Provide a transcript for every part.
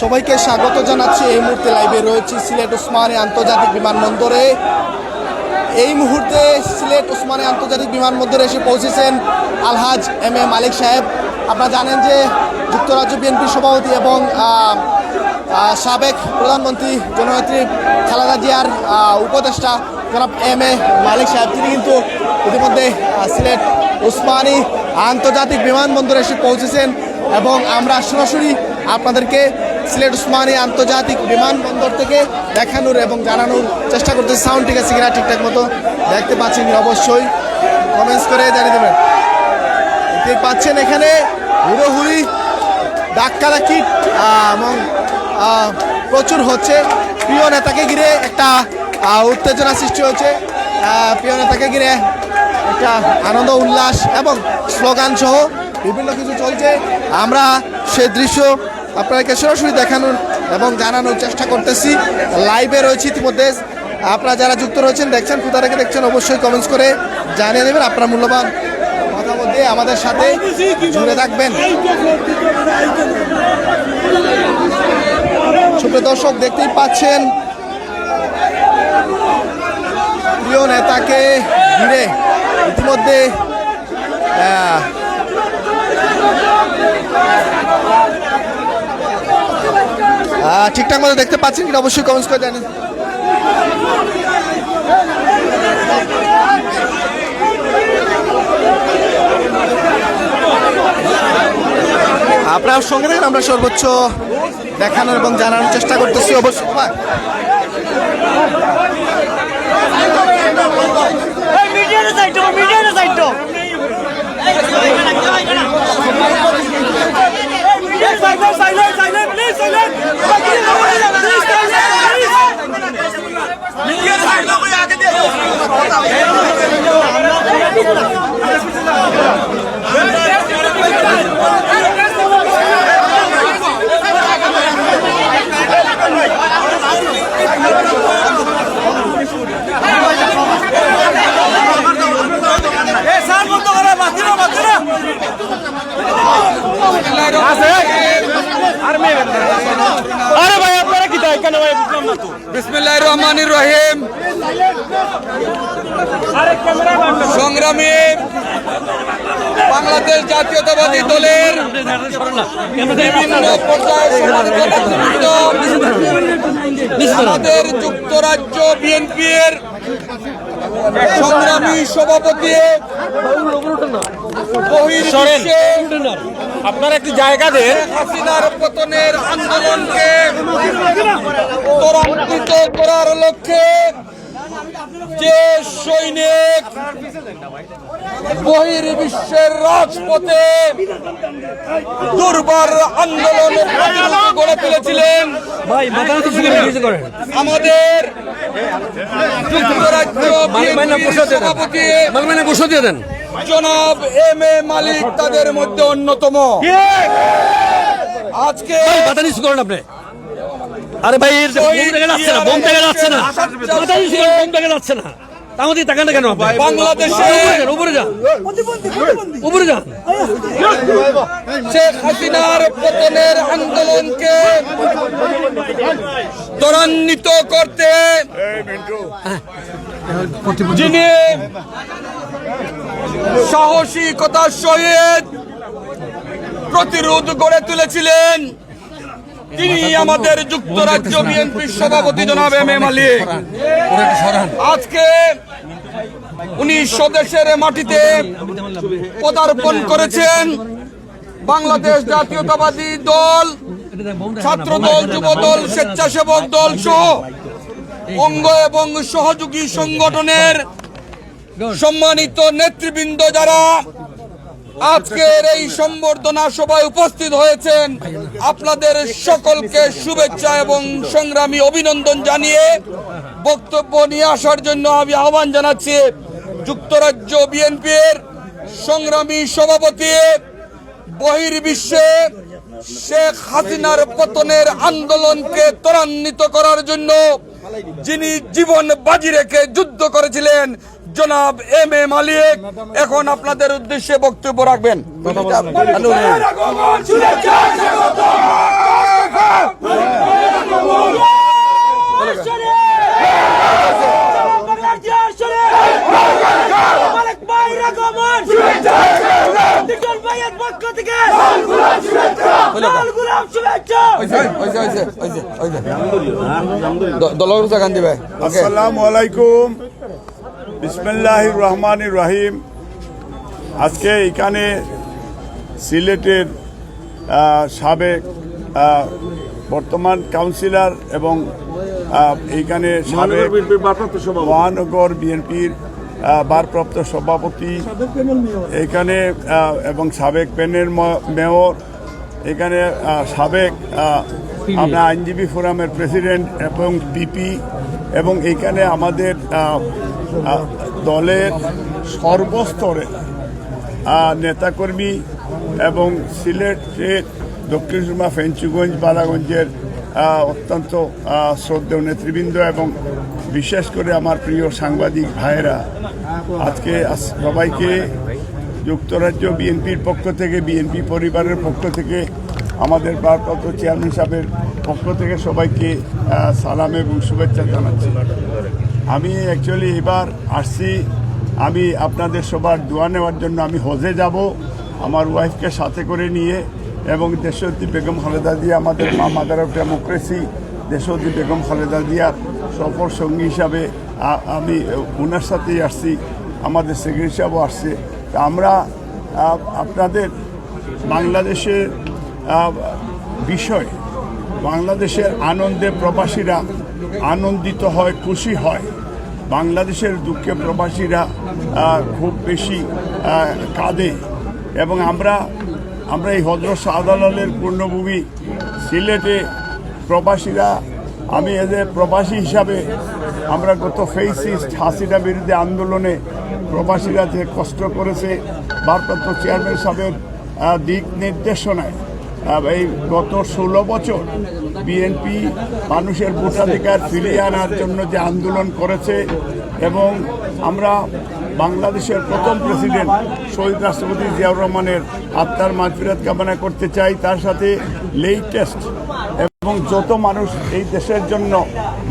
সবাইকে স্বাগত জানাচ্ছি। এই মুহূর্তে লাইভে রয়েছে সিলেট ওসমানী আন্তর্জাতিক বিমানবন্দরে। এই মুহূর্তে সিলেট ওসমানী আন্তর্জাতিক বিমানবন্দরে এসে পৌঁছেছেন আলহাজ এম এ মালিক সাহেব। আপনারা জানেন যে যুক্তরাজ্য বিএনপির সভাপতি এবং সাবেক প্রধানমন্ত্রী জননেত্রী খালেদা জিয়ার উপদেষ্টা জনাব এম এ মালিক সাহেব, তিনি কিন্তু ইতিমধ্যে সিলেট ওসমানী আন্তর্জাতিক বিমানবন্দরে এসে পৌঁছেছেন। এবং আমরা সরাসরি আপনাদেরকে সিলেট উসমানী আন্তর্জাতিক বিমানবন্দর থেকে দেখানোর এবং জানানোর চেষ্টা করতে সাউন্ড ঠিক আছে কিনা ঠিকঠাক মতো? দেখতে পাচ্ছেন অবশ্যই কমেন্টস করে জানিয়ে দেবেন। দেখতে পাচ্ছেন এখানে হুড়োহুড়ি ডাক্কালাকি এবং প্রচুর হচ্ছে। প্রিয় নেতাকে ঘিরে একটা উত্তেজনা সৃষ্টি হচ্ছে। প্রিয় নেতাকে ঘিরে একটা আনন্দ, উল্লাস এবং স্লোগান সহ বিভিন্ন কিছু চলছে। আমরা সে দৃশ্য আপনাদেরকে সরাসরি দেখানোর এবং জানানোর চেষ্টা করতেছি। লাইভে রয়েছে ইতিমধ্যে। আপনারা যারা যুক্ত রয়েছেন, দেখছেন কোথা থেকে দেখছেন, অবশ্যই কমেন্টস করে জানিয়ে দেবেন। আপনার মূল্যবান দিয়ে আমাদের সাথে জুড়ে থাকবেন। সুপ্রিয় দর্শক, দেখতেই পাচ্ছেন, প্রিয় নেতাকে ঘিরে ইতিমধ্যে ঠিকঠাক মতো দেখতে পাচ্ছেন কিনা অবশ্যই কমেন্টস করে জানেন আপনার সঙ্গে থাকেন, আমরা সর্বোচ্চ দেখানোর এবং জানানোর চেষ্টা করতেছি। অবশ্যই হ্যাঁ। মিডিয়ার সাইড মিডিয়ার side silent silent silent please silent media side লোক আগে দিয়ে এ স্যার বন্ধ করে বাতিরা বাতিরা আরে ভাই আপনারা কি তাই কেন ভাই বুঝলাম না তো বিসমিল্লাহির রহমানির রহিম আরে ক্যামেরা বন্ধ সংগ্রামী বাংলাদেশ জাতীয়তাবাদী দলের আমাদের যুক্তরাজ্য বিএনপির সংগ্রামী সভাপতি আপনারা একটু জায়গা দেন। হাসিনার পতনের আন্দোলনকে ত্বরান্বিত করার লক্ষ্যে যে সৈনিক বহির্বিশ্বের রাজপথে দুর্বার আন্দোলনের গড়ে তুলেছিলেন। আমাদের সভাপতি জনাব এম এ মালিক তাদের মধ্যে অন্যতম। আজকে আপনি। আরে ভাই এর বোম দেখা যাচ্ছে না বোম দেখা যাচ্ছে না। বোম দেখা যাচ্ছে না। আমাদের তাকান না কেন আপনি? বাংলাদেশে উপরে যান উপরে যান। শেখ হাসিনার পতনের আন্দোলনকে ত্বরান্বিত করতে যিনি সাহসিকতার সহিত প্রতিরোধ গড়ে তুলেছিলেন তিনি আমাদের যুক্তরাজ্য বিএনপির সভাপতি জনাব এম এ মালিক। আজকে উনি স্বদেশের মাটিতে পদার্পণ করেছেন। বাংলাদেশ জাতীয়তাবাদী দল ছাত্র দল যুব দল স্বেচ্ছাসেবক দল সহ অঙ্গ এবং সহযোগী সংগঠনের সম্মানিত নেতৃবৃন্দ যারা আজকের এই সম্বর্ধনা সভায় উপস্থিত হয়েছেন আপনাদের সকলকে শুভেচ্ছা এবং সংগ্রামী অভিনন্দন জানিয়ে বক্তব্য নিয়ে আসার জন্য আমি আহ্বান জানাচ্ছি যুক্তরাজ্য বিএনপির সংগ্রামী সভাপতি বহির্বিশ্বে শেখ হাসিনার পতনের আন্দোলনকে ত্বরান্বিত করার জন্য যিনি জীবন বাজি রেখে যুদ্ধ করেছিলেন জনাব এম এ মালিক এখন আপনাদের উদ্দেশ্যে বক্তব্য রাখবেন। দলের জাগান হ্যাঁ। ভাই আসসালামু আলাইকুম। বিসমিল্লাহ রহমান রাহিম আজকে এখানে সিলেটের সাবেক বর্তমান কাউন্সিলর এবং এইখানে সাবেক মহানগর বিএনপির ভারপ্রাপ্ত সভাপতি। এখানে এবং সাবেক প্যানেল মেয়র। এখানে সাবেক আমরা আইনজীবী ফোরামের প্রেসিডেন্ট এবং পিপি। এবং এখানে আমাদের দলের সর্বস্তরে নেতাকর্মী এবং সিলেটের দক্ষিণ সুরমা ফেঞ্চুগঞ্জ বালাগঞ্জের অত্যন্ত শ্রদ্ধেয় নেতৃবৃন্দ এবং বিশেষ করে আমার প্রিয় সাংবাদিক ভাইয়েরা, আজকে সবাইকে যুক্তরাজ্য বিএনপির পক্ষ থেকে, বিএনপি পরিবারের পক্ষ থেকে আমাদের ভারপ্রাপ্ত চেয়ারম্যান সাহেবের পক্ষ থেকে সবাইকে সালাম এবং শুভেচ্ছা জানাচ্ছি। আমি অ্যাকচুয়ালি এবার আসছি, আমি আপনাদের সবার দোয়া নেওয়ার জন্য আমি হজে যাব, আমার ওয়াইফকে সাথে করে নিয়ে এবং দেশদ্দী বেগম খালেদা জিয়া, আমাদের মা মাদার অফ ডেমোক্রেসি দেশদ্দী বেগম খালেদা দিয়ার সফর সঙ্গী হিসাবে আমি ওনার সাথেই আসছি, আমাদের সেক্রেটারি সাহেবও আসছে। তা আমরা আপনাদের বাংলাদেশের বিষয়, বাংলাদেশের আনন্দে প্রবাসীরা আনন্দিত হয়, খুশি হয়। বাংলাদেশের দুঃখে প্রবাসীরা খুব বেশি কাঁদে। এবং আমরা আমরা এই হজরত শাহজালালের পূর্ণভূমি সিলেটে প্রবাসীরা, আমি এদের প্রবাসী হিসাবে আমরা গত ফেসিস্ট হাসিনা বিরুদ্ধে আন্দোলনে প্রবাসীরা যে কষ্ট করেছে, ভারপ্রাপ্ত চেয়ারম্যান সাহেবের দিক নির্দেশনায় এই গত ষোলো বছর বিএনপি মানুষের ভোটাধিকার ফিরিয়ে আনার জন্য যে আন্দোলন করেছে এবং আমরা বাংলাদেশের প্রথম প্রেসিডেন্ট শহীদ রাষ্ট্রপতি জিয়াউর রহমানের আত্মার মাগফিরাত কামনা করতে চাই। তার সাথে লেটেস্ট এবং যত মানুষ এই দেশের জন্য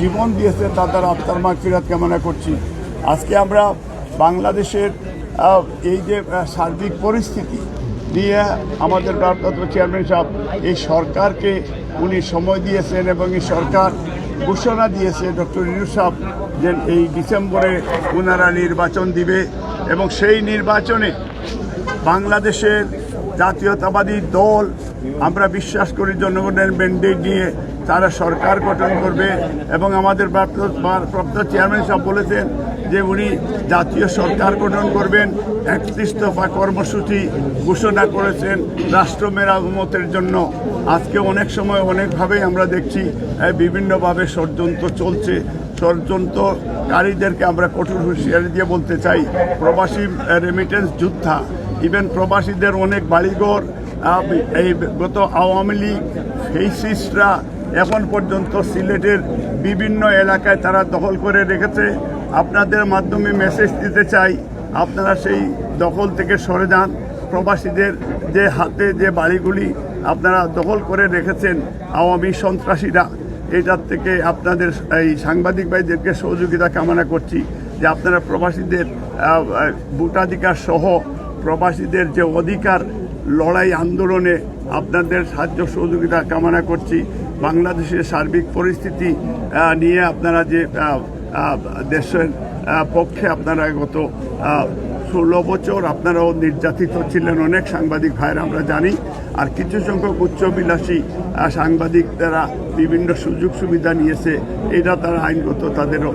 জীবন দিয়েছে, তাদের আত্মার মাগফিরাত কামনা করছি। আজকে আমরা বাংলাদেশের এই যে সার্বিক পরিস্থিতি দিয়ে আমাদের ভারপ্রাপ্ত চেয়ারম্যান সাহেব, এই সরকারকে উনি সময় দিয়েছেন এবং এই সরকার ঘোষণা দিয়েছে ডক্টর ইনু সাহেব যে এই ডিসেম্বরে ওনারা নির্বাচন দিবে এবং সেই নির্বাচনে বাংলাদেশের জাতীয়তাবাদী দল, আমরা বিশ্বাস করি জনগণের ম্যান্ডেট নিয়ে তারা সরকার গঠন করবে এবং আমাদের ভারপ্রাপ্ত চেয়ারম্যান সাহেব বলেছেন যে উনি জাতীয় সরকার গঠন করবেন, একত্রিশ দফা কর্মসূচি ঘোষণা করেছেন রাষ্ট্র মেরামতের জন্য। আজকে অনেক সময় অনেকভাবেই আমরা দেখছি বিভিন্নভাবে ষড়যন্ত্র চলছে। ষড়যন্ত্রকারীদেরকে আমরা কঠোর হুঁশিয়ারি দিয়ে বলতে চাই, প্রবাসী রেমিটেন্স যোদ্ধা ইভেন প্রবাসীদের অনেক বাড়িঘর এই গত আওয়ামী লীগ ফেসিস্টরা এখন পর্যন্ত সিলেটের বিভিন্ন এলাকায় তারা দখল করে রেখেছে। আপনাদের মাধ্যমে মেসেজ দিতে চাই, আপনারা সেই দখল থেকে সরে যান। প্রবাসীদের যে হাতে যে বাড়িগুলি আপনারা দখল করে রেখেছেন, আওয়ামী সন্ত্রাসীরা, এটার থেকে আপনাদের এই সাংবাদিক ভাইদেরকে সহযোগিতা কামনা করছি যে আপনারা প্রবাসীদের ভোটাধিকার সহ প্রবাসীদের যে অধিকার লড়াই আন্দোলনে আপনাদের সাহায্য সহযোগিতা কামনা করছি। বাংলাদেশের সার্বিক পরিস্থিতি নিয়ে আপনারা যে দেশের পক্ষে আপনারা গত ষোলো বছর আপনারাও নির্যাতিত ছিলেন অনেক সাংবাদিক ভাইরা আমরা জানি আর কিছু সংখ্যক উচ্চবিলাসী আহ, সাংবাদিক তারা বিভিন্ন সুযোগ সুবিধা নিয়েছে এটা তারা আইনগত তাদেরও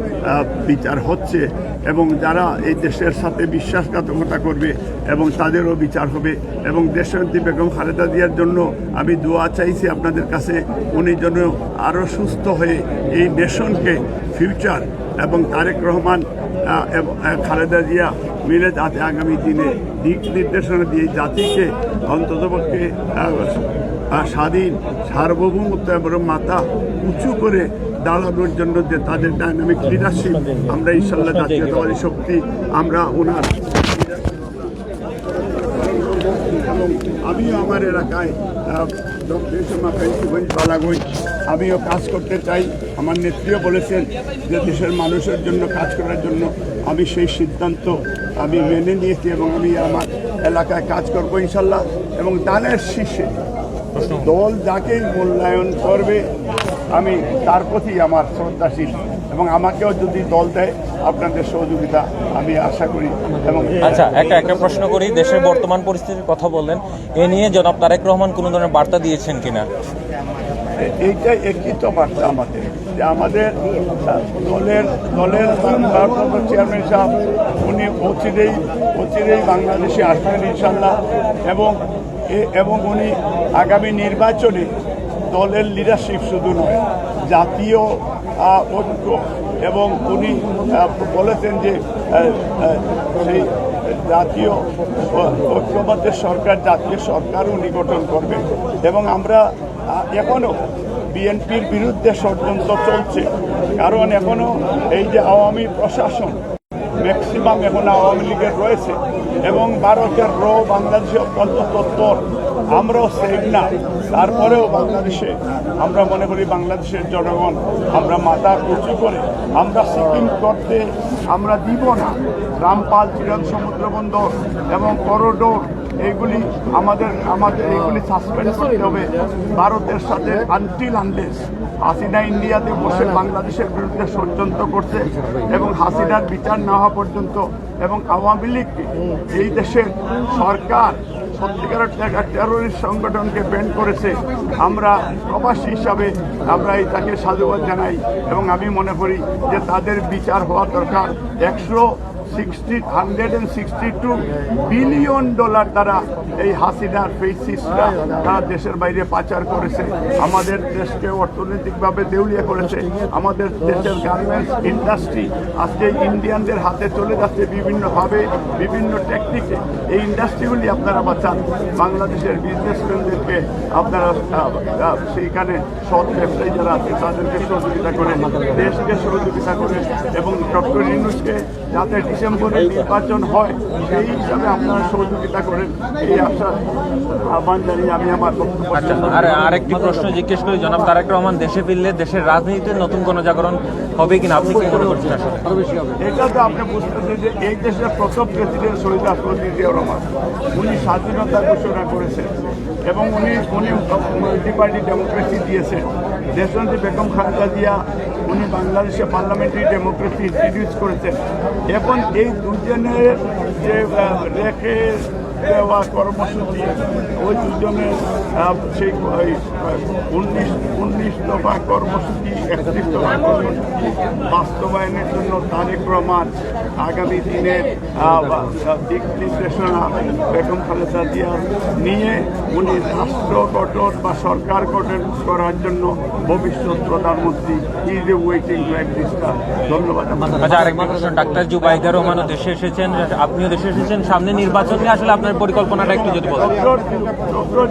বিচার হচ্ছে এবং যারা এই দেশের সাথে বিশ্বাসঘাতকতা করবে এবং তাদেরও বিচার হবে এবং দেশনেত্রী বেগম খালেদা জিয়ার জন্য আমি দোয়া চাইছি আপনাদের কাছে উনি যেন আরও সুস্থ হয়ে এই নেশনকে ফিউচার এবং তারেক রহমান খালেদা জিয়া মিলে যাতে আগামী দিনে দিক নির্দেশনা দিয়ে জাতিকে অন্ততপক্ষে স্বাধীন, সার্বভৌমত্ব এবং মাথা উঁচু করে দাঁড়ানোর জন্য যে তাদের ডাইনামিক লিডারশিপ আমরা ইনশাল্লাহ জাতীয়তাবাদী শক্তি, আমরা ওনার আমিও আমার এলাকায় আমিও কাজ করতে চাই। আমার নেত্রীও বলেছেন যে দেশের মানুষের জন্য কাজ করার জন্য আমি সেই সিদ্ধান্ত আমি মেনে নিয়েছি এবং আমি আমার এলাকায় কাজ করব ইনশাল্লাহ। এবং দানের শীর্ষে দল যাকেই মূল্যায়ন করবে, আমি তার প্রতি আমার শ্রদ্ধাশীল। এবং আমাকেও যদি দল দেয়, আপনাদের সহযোগিতা আমি আশা করি। এবং আচ্ছা একটা একটা প্রশ্ন করি, দেশের বর্তমান পরিস্থিতির কথা বললেন। এ নিয়ে জনাব তারেক রহমান কোনো ধরনের বার্তা দিয়েছেন কিনা? এইটাই একই তো বার্তা আমাদের, যে আমাদের দলের দলের ভারপ্রাপ্ত চেয়ারম্যান সাহেব, উনি অচিরেই অচিরেই বাংলাদেশে আসবেন ইনশাল্লাহ এবং এবং উনি আগামী নির্বাচনে দলের লিডারশিপ শুধু নয়, জাতীয় ঐক্য এবং উনি বলেছেন যে সেই জাতীয় ঐ- ঐক্যবদ্ধ সরকার, জাতীয় সরকার উনি গঠন এবং আমরা আহ, এখনও বিএনপির বিরুদ্ধে ষড়যন্ত্র চলছে। কারণ এখনও এই যে আওয়ামী প্রশাসন ম্যাক্সিমাম এখন আওয়ামী লীগের রয়েছে এবং ভারতের র বাংলাদেশে অত্যন্ত আমরাও সেভ না। তারপরেও বাংলাদেশে আমরা মনে করি বাংলাদেশের জনগণ আমরা মাথা উঁচু করে আমরা সিকিম করতে আমরা দিব না। রামপাল চিরন সমুদ্র বন্দর এবং করোডোর এইগুলি আমাদের আমাদের এইগুলি সাসপেন্ড করতে হবে ভারতের সাথে আনটিল আনলেস হাসিনা ইন্ডিয়াতে বসে বাংলাদেশের বিরুদ্ধে ষড়যন্ত্র করছে এবং হাসিনার বিচার না হওয়া পর্যন্ত এবং আওয়ামী লীগ এই দেশের সরকার সত্যিকারের একটা টেরোরিস্ট সংগঠনকে ব্যান করেছে। আমরা প্রবাসী হিসাবে আমরা এই তাকে সাধুবাদ জানাই এবং আমি মনে করি যে তাদের বিচার হওয়া দরকার। একশো sixty hundred and sixty two billion dollar দ্বারা এই হাসিনার ফেসিসরা তারা দেশের বাইরে পাচার করেছে। আমাদের দেশকে অর্থনৈতিকভাবে দেউলিয়া করেছে। আমাদের দেশের গার্মেন্টস ইন্ডাস্ট্রি আজকে ইন্ডিয়ানদের হাতে চলে যাচ্ছে বিভিন্নভাবে, বিভিন্ন টেকনিকে এই ইন্ডাস্ট্রিগুলি আপনারা বাঁচান। বাংলাদেশের বিজনেসম্যানদেরকে আপনারা সেইখানে সৎ ব্যবসায়ী যারা আছে তাদেরকে সহযোগিতা করেন দেশকে সহযোগিতা করেন এবং ডক্টর ইউনুসকে যাতে ডিসেম্বরে নির্বাচন হয় সেই হিসাবে আপনারা সহযোগিতা করেন। এই আশা আহ্বান জানিয়ে আমি আমার বক্তব্য আচ্ছা। আর আরেকটি প্রশ্ন জিজ্ঞেস করি জনাব তারেক রহমান দেশে ফিরলে দেশের রাজনীতিতে নতুন কোনো জাগরণ হবে কিনা? আপনি কি মনে করছেন আসলে? এটা তো আপনি বুঝতেছেন যে এই দেশের প্রথম প্রেসিডেন্ট শহীদ জিয়াউর রহমান উনি স্বাধীনতা ঘোষণা করেছেন এবং উনি উনি মাল্টি পার্টি ডেমোক্রেসি দিয়েছেন। দেশনেত্রী বেগম খালেদা জিয়া, উনি বাংলাদেশে পার্লামেন্টারি ডেমোক্রেসি ইন্ট্রোডিউস করেছেন। এখন এই দুজনের যে রেখে দেওয়া কর্মসূচি, ওই দুজনের সেই উনিশ উনিশ দফা কর্মসূচি একত্রিশ দফা কর্মসূচি। বাস্তবায়নের জন্য তারেক রহমান আগামী দিনের দিক নির্দেশনা বেগম খালেদা জিয়া নিয়ে উনি রাষ্ট্র গঠন বা সরকার গঠন করার জন্য ভবিষ্যৎ প্রধানমন্ত্রী ইজ এ ওয়েটিং টু ধন্যবাদ। আচ্ছা ডাক্তার জুবাইদা রহমানও দেশে এসেছেন আপনিও দেশে এসেছেন সামনে নির্বাচন নিয়ে আসলে আপনার পরিকল্পনাটা একটু যদি বলেন। ডক্টর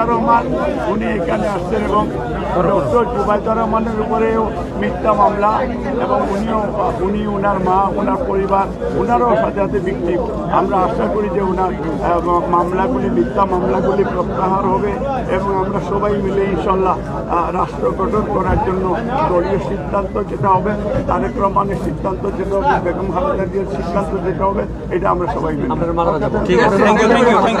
জুবাইদা রহমান উনি এখানে আসছেন এবং ডক্টর জুবাইদা রহমানের উপরেও মিথ্যা মামলা এবং উনিও উনি ওনার মা ওনার পরিবার ওনারও সাথে সাথে ভিক্টিম আমরা আশা করি যে ওনার মামলাগুলি মিথ্যা মামলাগুলি প্রত্যাহার হবে এবং আমরা সবাই মিলে ইনশাল্লাহ রাষ্ট্র গঠন করার জন্য দলীয় সিদ্ধান্ত যেটা হবে তারেক রহমানের সিদ্ধান্ত যেটা হবে বেগম খালেদা জিয়ার সিদ্ধান্ত যেটা হবে এটা আমরা সবাই মিলে ঠিক আছে thank you thank you thank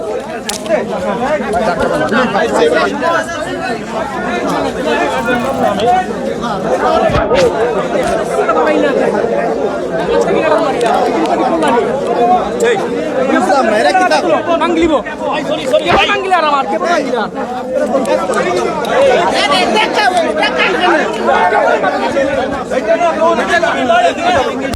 বুঝলাম না এরা কি তা- জিনিস নেই